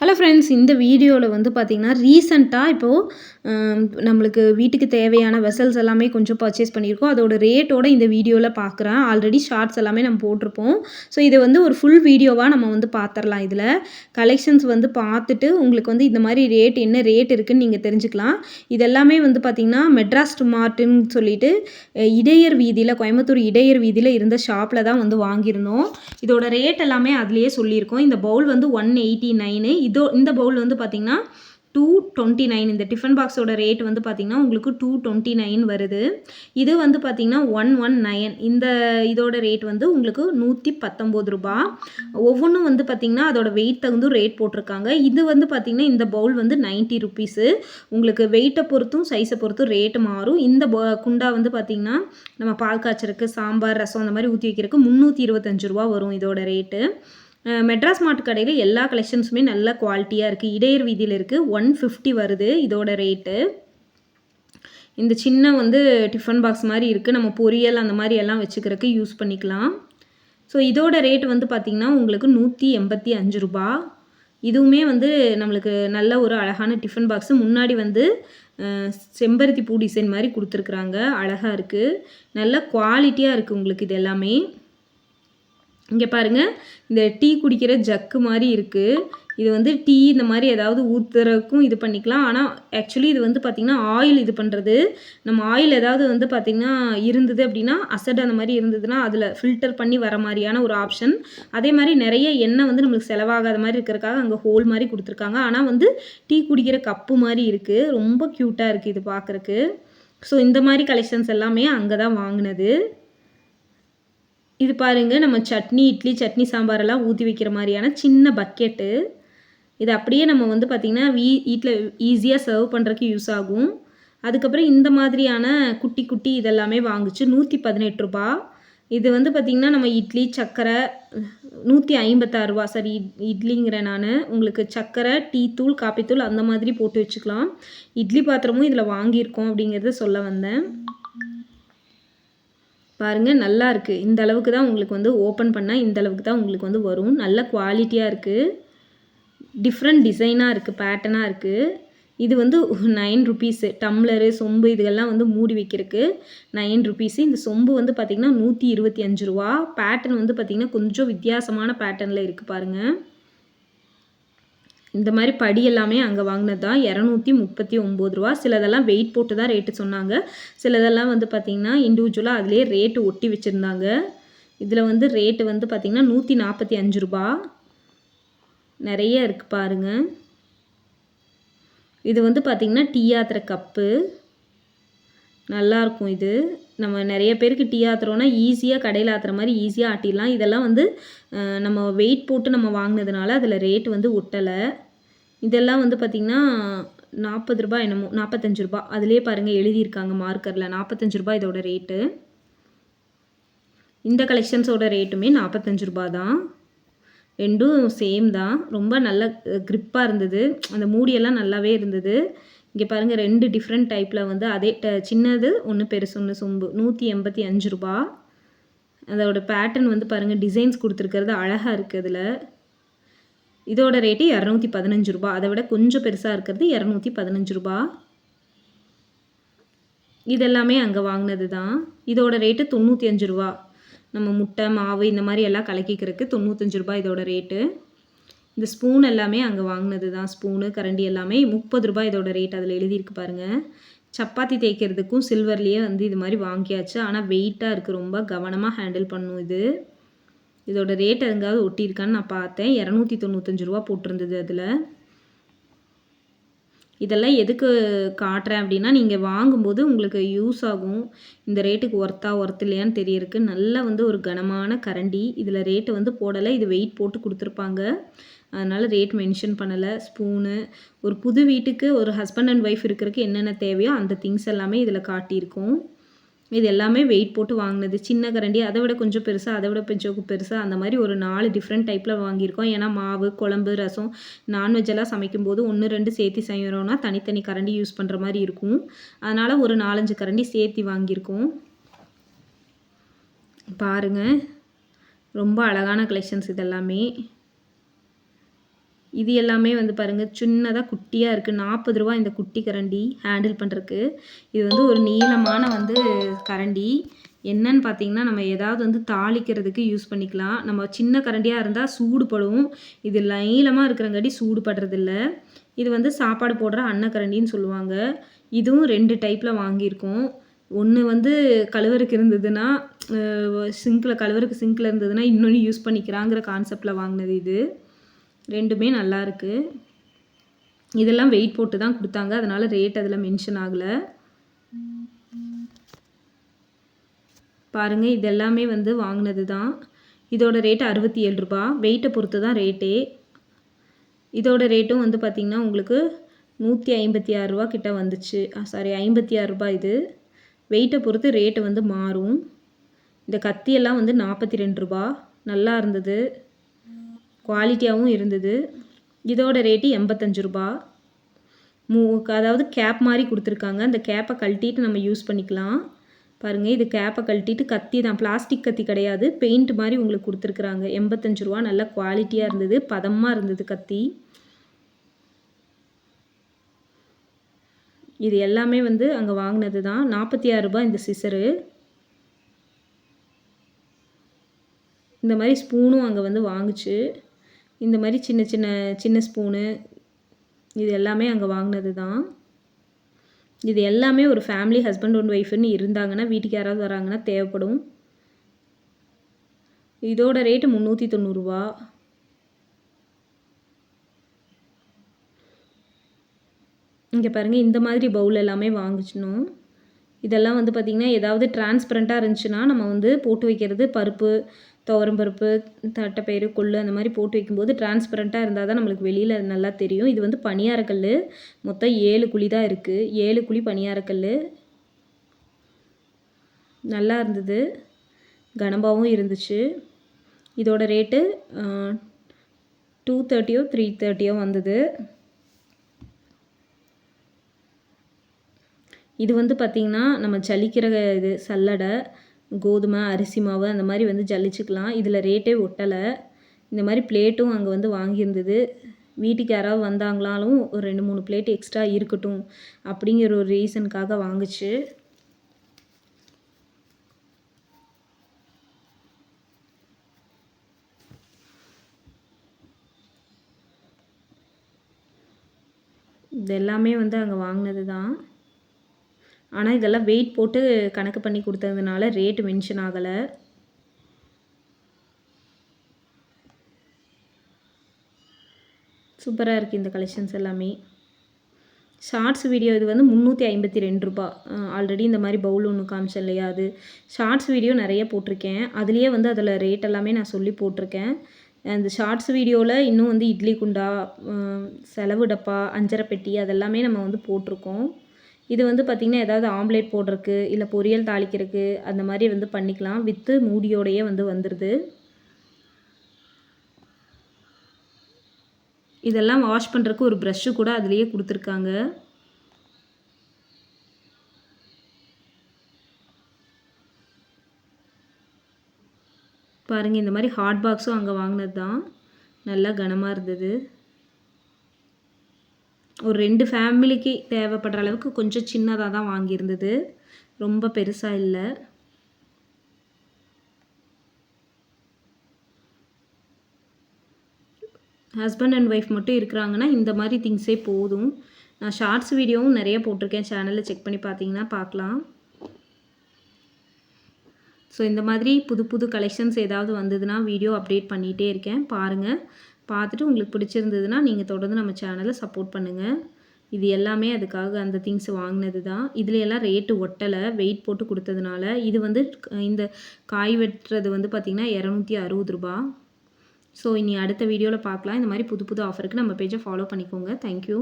Hello friends இந்த வீடியோவில் வந்து பார்த்திங்கன்னா ரீசண்டாக இப்போது நம்மளுக்கு வீட்டுக்கு தேவையான வெசல்ஸ் எல்லாமே கொஞ்சம் பர்ச்சேஸ் பண்ணியிருக்கோம். அதோட ரேட்டோட இந்த வீடியோவில் பார்க்குறேன் ஆல்ரெடி ஷார்ட்ஸ் எல்லாமே நம்ம போட்டிருப்போம். ஸோ இதை வந்து ஒரு ஃபுல் வீடியோவாக நம்ம வந்து பார்த்துடலாம் இதில். கலெக்ஷன்ஸ் வந்து பார்த்துட்டு உங்களுக்கு வந்து இந்த மாதிரி ரேட் என்ன ரேட் இருக்குதுன்னு நீங்கள் தெரிஞ்சுக்கலாம். இதெல்லாமே வந்து பார்த்திங்கன்னா மெட்ராஸ் மார்ட்டுன்னு சொல்லிட்டு இடையர் வீதியில் கோயம்புத்தூர் இடையர் வீதியில் இருந்த ஷாப்பில் தான் வந்து வாங்கியிருந்தோம். இதோட ரேட் எல்லாமே அதுலேயே சொல்லியிருக்கோம். இந்த பவுல் வந்து ஒன் எயிட்டி நைனு இதோ இந்த பவுல் வந்து பார்த்திங்கன்னா டூ டுவெண்ட்டி நைன் இந்த டிஃபன் பாக்ஸோட ரேட் வந்து பார்த்திங்கன்னா உங்களுக்கு டூ டுவெண்ட்டி நைன் வருது. இது வந்து பார்த்திங்கன்னா ஒன் ஒன் நைன் இந்த இதோட ரேட் வந்து உங்களுக்கு நூற்றி பத்தொம்போது ரூபா. ஒவ்வொன்றும் வந்து பார்த்திங்கன்னா அதோட வெயிட் தகுந்தும் ரேட் போட்டிருக்காங்க. இது வந்து பார்த்திங்கன்னா இந்த பவுல் வந்து நைன்ட்டி ருபீஸு உங்களுக்கு வெயிட்டை பொறுத்தும் சைஸை பொறுத்தும் ரேட்டு மாறும். இந்த ப- குண்டா வந்து பார்த்திங்கன்னா நம்ம பால் காய்ச்சறக்கு சாம்பார் ரசம் அந்த மாதிரி ஊற்றி வைக்கிறதுக்கு முந்நூற்றி இருபத்தஞ்சு ரூபா வரும் இதோட ரேட்டு மெட்ராஸ் மார்ட் கடையில் எல்லா கலெக்ஷன்ஸுமே நல்ல குவாலிட்டியாக இருக்குது இடையர் வீதியில் இருக்குது ஒன் ஃபிஃப்டி வருது இதோட ரேட்டு இந்த சின்ன வந்து டிஃபன் பாக்ஸ் மாதிரி இருக்குது நம்ம பொரியல் அந்த மாதிரி எல்லாம் வச்சுக்கிறதுக்கு யூஸ் பண்ணிக்கலாம். ஸோ இதோட ரேட் வந்து பார்த்திங்கன்னா உங்களுக்கு நூற்றி எண்பத்தி அஞ்சு ரூபா. இதுவுமே வந்து நம்மளுக்கு நல்ல ஒரு அழகான டிஃபன் பாக்ஸு முன்னாடி வந்து செம்பருத்தி பூ டிசைன் மாதிரி கொடுத்துருக்குறாங்க. அழகாக இருக்குது நல்ல குவாலிட்டியாக இருக்குது உங்களுக்கு இது எல்லாமே. இங்கே பாருங்க இந்த டீ குடிக்கிற ஜக்கு மாதிரி இருக்குது இது வந்து டீ இந்த மாதிரி ஏதாவது ஊத்துறதுக்கும் இது பண்ணிக்கலாம். ஆனால் ஆக்சுவலி இது வந்து பார்த்திங்கன்னா ஆயில் இது பண்ணுறது நம்ம ஆயில் ஏதாவது வந்து பார்த்திங்கன்னா இருந்தது அப்படின்னா அசட் அந்த மாதிரி இருந்ததுன்னா அதில் ஃபில்டர் பண்ணி வர மாதிரியான ஒரு ஆப்ஷன் அதே மாதிரி நிறைய எண்ணெய் வந்து நம்மளுக்கு செலவாகாத மாதிரி இருக்கிறக்காக அங்கே ஹோல் மாதிரி கொடுத்துருக்காங்க. ஆனால் வந்து டீ குடிக்கிற கப்பு மாதிரி இருக்குது ரொம்ப க்யூட்டாக இருக்குது இது பார்க்குறக்கு ஸோ இந்த மாதிரி கலெக்ஷன்ஸ் எல்லாமே அங்கே தான் வாங்கினது. இது பாருங்கள் நம்ம சட்னி இட்லி சட்னி சாம்பாரெல்லாம் ஊற்றி வைக்கிற மாதிரியான சின்ன பக்கெட்டு. இது அப்படியே நம்ம வந்து பார்த்திங்கன்னா வீ வீட்டில் ஈஸியாக சர்வ் பண்ணுறதுக்கு யூஸ் ஆகும். அதுக்கப்புறம் இந்த மாதிரியான குட்டி குட்டி இதெல்லாமே வாங்குச்சு. நூற்றி பதினெட்டு ரூபா. இது வந்து பார்த்திங்கன்னா நம்ம இட்லி சக்கரை நூற்றி ஐம்பத்தாறு ரூபா. சரி இட்- இட்லிங்கிறேன் நான். உங்களுக்கு சக்கரை டீ தூள் காப்பித்தூள் அந்த மாதிரி போட்டு வச்சுக்கலாம். இட்லி பாத்திரமும் இதில் வாங்கியிருக்கோம் அப்படிங்கிறத சொல்ல வந்தேன். பாருங்கள் நல்லா இருக்குது இந்த அளவுக்கு தான் உங்களுக்கு வந்து ஓப்பன் பண்ணால் இந்த அளவுக்கு தான் உங்களுக்கு வந்து வரும். நல்ல குவாலிட்டியாக இருக்குது டிஃப்ரெண்ட் டிசைனாக இருக்குது பேட்டர்னாக இருக்குது இது வந்து நைன் ருபீஸு டம்ளரு சொம்பு இதுகெல்லாம் வந்து மூடி வைக்கிறதுக்கு நைன் ருபீஸு இந்த சொம்பு வந்து பார்த்திங்கன்னா நூற்றி இருபத்தி அஞ்சு ரூபா. பேட்டர்ன் வந்து பார்த்திங்கன்னா கொஞ்சம் வித்தியாசமான பேட்டர்னில் இருக்குது பாருங்கள் இந்த மாதிரி படி எல்லாமே அங்கே வாங்கினது? தான் இரநூத்தி முப்பத்தி ஒம்பது ரூபா. சிலதெல்லாம் வெயிட் போட்டு தான் ரேட்டு சொன்னாங்க. சிலதெல்லாம் வந்து பார்த்திங்கன்னா இண்டிவிஜுவலாக அதிலே ரேட்டு ஒட்டி வச்சுருந்தாங்க. இதில் வந்து ரேட்டு வந்து பார்த்திங்கன்னா நூற்றி நாற்பத்தி அஞ்சு ரூபா. நிறைய இருக்குது பாருங்க. இது வந்து பார்த்திங்கன்னா டீ ஆத்துற கப்பு நல்லாயிருக்கும் இது. நம்ம நிறைய பேருக்கு டீ ஆத்துறோன்னா ஈஸியாக கடையில் ஆத்துற மாதிரி ஈஸியாக ஆட்டிடலாம். இதெல்லாம் வந்து நம்ம வெயிட் போட்டு நம்ம வாங்கினதுனால அதில் ரேட் வந்து ஒட்டலை. இதெல்லாம் வந்து பார்த்திங்கன்னா நாற்பது ரூபாய் என்னமோ நாற்பத்தஞ்சு ரூபாய். அதிலே பாருங்கள் எழுதியிருக்காங்க மார்க்கரில் நாற்பத்தஞ்சு ரூபாய் இதோட ரேட்டு இந்த கலெக்ஷன்ஸோட ரேட்டுமே நாற்பத்தஞ்சு ரூபா தான். ரெண்டும் சேம் தான். ரொம்ப நல்ல க்ரிப்பாக இருந்தது. அந்த மூடியெல்லாம் நல்லாவே இருந்தது. இங்கே பாருங்கள் ரெண்டு டிஃப்ரெண்ட் டைப்பில் வந்து அதே ட- சின்னது ஒன்று பெருசு ஒன்று சொம்பு. நூற்றி எண்பத்தி அஞ்சு ரூபா. அதோட பேட்டர்ன் வந்து பாருங்கள் டிசைன்ஸ் கொடுத்துருக்கிறது அழகாக இருக்குது அதில். இதோட ரேட்டு இரநூத்தி பதினஞ்சு ரூபா. அதை விட கொஞ்சம் பெருசாக இருக்கிறது இரநூத்தி பதினஞ்சு ரூபா. இதெல்லாமே அங்கே வாங்கினது தான் இதோட ரேட்டு தொண்ணூற்றி அஞ்சு ரூபா. நம்ம முட்டை மாவு இந்த மாதிரி எல்லாம் கலக்கிக்கிறதுக்கு தொண்ணூத்தஞ்சு ரூபாய் இதோட ரேட்டு இந்த ஸ்பூன் எல்லாமே அங்கே வாங்கினது தான் ஸ்பூனு கரண்டி எல்லாமே முப்பது ரூபாய் இதோட ரேட் அதில் எழுதியிருக்கு பாருங்கள் சப்பாத்தி தேய்க்கிறதுக்கும் சில்வர்லேயே வந்து இது மாதிரி வாங்கியாச்சு. ஆனால் வெயிட்டாக இருக்குது ரொம்ப கவனமாக ஹேண்டில் பண்ணும் இது. இதோட ரேட் எங்காவது ஒட்டியிருக்கான்னு நான் பார்த்தேன். இரநூத்தி தொண்ணூத்தஞ்சு ரூபா போட்டிருந்தது அதில். இதெல்லாம் எதுக்கு காட்டுறேன் அப்படின்னா நீங்கள் வாங்கும்போது உங்களுக்கு யூஸ் ஆகும். இந்த ரேட்டுக்கு ஒர்த்தா ஒர்த் இல்லையான்னு தெரியிருக்கு நல்லா வந்து ஒரு கனமான கரண்டி. இதில் ரேட்டு வந்து போடலை. இது வெயிட் போட்டு கொடுத்துருப்பாங்க. அதனால் ரேட் மென்ஷன் பண்ணலை. ஸ்பூனு ஒரு புது வீட்டுக்கு ஒரு ஹஸ்பண்ட் அண்ட் ஒய்ஃப் இருக்கிறதுக்கு என்னென்ன தேவையோ அந்த திங்ஸ் எல்லாமே இதில் காட்டியிருக்கோம். இது எல்லாமே வெயிட் போட்டு வாங்கினது. சின்ன கரண்டி அதை விட கொஞ்சம் பெருசாக அதை விட கொஞ்சம் பெருசாக அந்த மாதிரி ஒரு நாலு டிஃப்ரெண்ட் டைப்பில் வாங்கியிருக்கோம். ஏன்னா மாவு குழம்பு ரசம் நான்வெஜ் எல்லாம் சமைக்கும்போது ஒன்று ரெண்டு சேர்த்து செய்கிறோன்னா தனித்தனி கரண்டி யூஸ் பண்ணுற மாதிரி இருக்கும். அதனால் ஒரு நாலஞ்சு கரண்டி சேர்த்து வாங்கியிருக்கோம். பாருங்க. ரொம்ப அழகான கலெக்ஷன்ஸ் இதெல்லாமே. இது எல்லாமே வந்து பாருங்கள் சின்னதாக குட்டியாக இருக்குது நாற்பது ரூபா இந்த குட்டி கரண்டி ஹேண்டில் பண்ணுறக்கு இது வந்து ஒரு நீளமான வந்து கரண்டி. என்னன்னு பார்த்தீங்கன்னா நம்ம ஏதாவது வந்து தாளிக்கிறதுக்கு யூஸ் பண்ணிக்கலாம். நம்ம சின்ன கரண்டியாக இருந்தால் சூடுபடும் இது நீளமாக இருக்கிறங்காட்டி சூடுபடுறதில்ல இது வந்து சாப்பாடு போடுற அன்னக்கரண்டின்னு சொல்லுவாங்க. இதுவும் ரெண்டு டைப்பில் வாங்கியிருக்கோம். ஒன்று வந்து கழுவருக்கு இருந்ததுன்னா சிங்கில் கழுவருக்கு சிங்கில் இருந்ததுன்னா இன்னொன்று யூஸ் பண்ணிக்கிறாங்கிற கான்செப்டில் வாங்கினது இது. ரெண்டுமே நல்லா இருக்குது இதெல்லாம் வெயிட் போட்டு தான் கொடுத்தாங்க. அதனால் ரேட் அதில் மென்ஷன் ஆகலை. பாருங்கள் இதெல்லாமே வந்து வாங்கினது தான் இதோட ரேட்டு அறுபத்தி ஏழு ரூபா வெயிட்டை பொறுத்து தான் ரேட்டே இதோட ரேட்டும் வந்து பார்த்திங்கன்னா உங்களுக்கு நூற்றி ஐம்பத்தி ஆறு ரூபா கிட்ட வந்துச்சு. சாரி ஐம்பத்தி ஆறு ரூபா இது. வெயிட்டை பொறுத்து ரேட்டு வந்து மாறும். இந்த கத்தியெல்லாம் வந்து நாற்பத்தி ரெண்டு ரூபா. நல்லா இருந்தது. குவாலிட்டியாகவும் இருந்தது. இதோட ரேட்டு எண்பத்தஞ்சு ரூபா. மூ அதாவது கேப் மாதிரி கொடுத்துருக்காங்க. அந்த கேப்பை கழட்டிட்டு நம்ம யூஸ் பண்ணிக்கலாம். பாருங்கள் இது கேப்பை கழட்டிட்டு கத்தி தான். பிளாஸ்டிக் கத்தி கிடையாது. பெயிண்ட் மாதிரி உங்களுக்கு கொடுத்துருக்குறாங்க. எண்பத்தஞ்சு ரூபா. நல்ல குவாலிட்டியாக இருந்தது. பதமாக இருந்தது கத்தி. இது எல்லாமே வந்து அங்கே வாங்கினது தான். நாற்பத்தி ஆறு ரூபாய் இந்த சிசரு இந்த மாதிரி ஸ்பூனும் அங்கே வந்து வாங்குச்சு. இந்த மாதிரி சின்ன சின்ன சின்ன ஸ்பூனு இது எல்லாமே அங்கே வாங்கினது தான் இது எல்லாமே ஒரு ஃபேமிலி ஹஸ்பண்ட் அண்ட் ஒய்ஃப்னு இருந்தாங்கன்னா வீட்டுக்கு யாராவது வராங்கன்னா தேவைப்படும். இதோட ரேட்டு முந்நூற்றி தொண்ணூறுரூவா இங்கே பாருங்கள் இந்த மாதிரி பவுல் எல்லாமே வாங்கிச்சினோம். இதெல்லாம் வந்து பார்த்திங்கன்னா ஏதாவது டிரான்ஸ்பரண்ட்டாக இருந்துச்சுன்னா நம்ம வந்து போட்டு வைக்கிறது பருப்பு துவரம்பருப்பு தட்டைப்பயிறு கொள்ளு அந்த மாதிரி போட்டு வைக்கும்போது டிரான்ஸ்பரண்ட்டாக இருந்தால் தான் நம்மளுக்கு வெளியில் நல்லா தெரியும். இது வந்து பனியாரக்கல் மொத்தம் ஏழு குழி தான் இருக்குது ஏழு குழி பனியாரக்கல் நல்லா இருந்தது. கனமாகவும் இருந்துச்சு. இதோட ரேட்டு டூ தேர்ட்டியோ த்ரீ தேர்ட்டியோ வந்தது. இது வந்து பார்த்திங்கன்னா நம்ம ஜலிக்கிற இது சல்லடை. கோதுமை அரிசி மாவு அந்த மாதிரி வந்து ஜல்லிச்சுக்கலாம் இதில் ரேட்டே ஒட்டலை. இந்த மாதிரி பிளேட்டும் அங்கே வந்து வாங்கியிருந்தது. வீட்டுக்கு யாராவது வந்தாங்களாலும் ஒரு ரெண்டு மூணு பிளேட் எக்ஸ்ட்ரா இருக்கட்டும் அப்படிங்கிற ஒரு ரீசனுக்காக வாங்குச்சு. இது எல்லாமே வந்து அங்கே வாங்கினது தான் ஆனால் இதெல்லாம் வெயிட் போட்டு கணக்கு பண்ணி கொடுத்ததுனால ரேட்டு மென்ஷன் ஆகலை. சூப்பராக இருக்குது இந்த கலெக்ஷன்ஸ் எல்லாமே. ஷார்ட்ஸ் வீடியோ இது வந்து முந்நூற்றி ஐம்பத்தி ரெண்டு ரூபா. ஆல்ரெடி இந்த மாதிரி பவுல் ஒன்று காமிச்சேன் இல்லையா அது. ஷார்ட்ஸ் வீடியோ நிறைய போட்டிருக்கேன். அதுலேயே வந்து அதில் ரேட் எல்லாமே நான் சொல்லி போட்டிருக்கேன். அந்த ஷார்ட்ஸ் வீடியோவில் இன்னும் வந்து இட்லி குண்டா செலவு டப்பா அஞ்சரை பெட்டி அதெல்லாமே நம்ம வந்து போட்டிருக்கோம். இது வந்து பார்த்திங்கன்னா ஏதாவது ஆம்லேட் போடுறக்கு இல்லை பொரியல் தாளிக்கிறதுக்கு அந்த மாதிரி வந்து பண்ணிக்கலாம். வித்து மூடியோடையே வந்து வந்துடுது இதெல்லாம் வாஷ் பண்ணுறக்கு ஒரு ப்ரஷ்ஷு கூட அதுலேயே கொடுத்துருக்காங்க. பாருங்கள் இந்த மாதிரி ஹாட் பாக்ஸும் அங்கே வாங்கினது தான் நல்லா கனமாக இருந்தது. ஒரு ரெண்டு ஃபேமிலிக்கு தேவைப்படுற அளவுக்கு கொஞ்சம் சின்னதாக தான் வாங்கியிருந்தது. ரொம்ப பெருசாக இல்லை. ஹஸ்பண்ட் அண்ட் ஒய்ஃப் மட்டும் இருக்கிறாங்கன்னா இந்த மாதிரி திங்ஸே போதும். நான் ஷார்ட்ஸ் வீடியோவும் நிறைய போட்டிருக்கேன். சேனலில் செக் பண்ணி பார்த்தீங்கன்னா பார்க்கலாம். ஸோ இந்த மாதிரி புது புது கலெக்ஷன்ஸ் ஏதாவது வந்ததுன்னா வீடியோ அப்டேட் பண்ணிகிட்டே இருக்கேன். பாருங்கள் பார்த்துட்டு உங்களுக்கு பிடிச்சிருந்ததுன்னா நீங்கள் தொடர்ந்து நம்ம சேனலை சப்போர்ட் பண்ணுங்கள் இது எல்லாமே அதுக்காக அந்த திங்ஸ் வாங்கினது தான். இதில் எல்லாம் ரேட்டு ஒட்டலை வெயிட் போட்டு கொடுத்ததுனால. இது வந்து இந்த காய் வெட்டுறது வந்து பார்த்திங்கன்னா இரநூத்தி அறுபது ரூபா. ஸோ இனி அடுத்த வீடியோவில் பார்க்கலாம். இந்த மாதிரி புது புது ஆஃபருக்கு நம்ம பேஜை ஃபாலோ பண்ணிக்கோங்க. தேங்க்யூ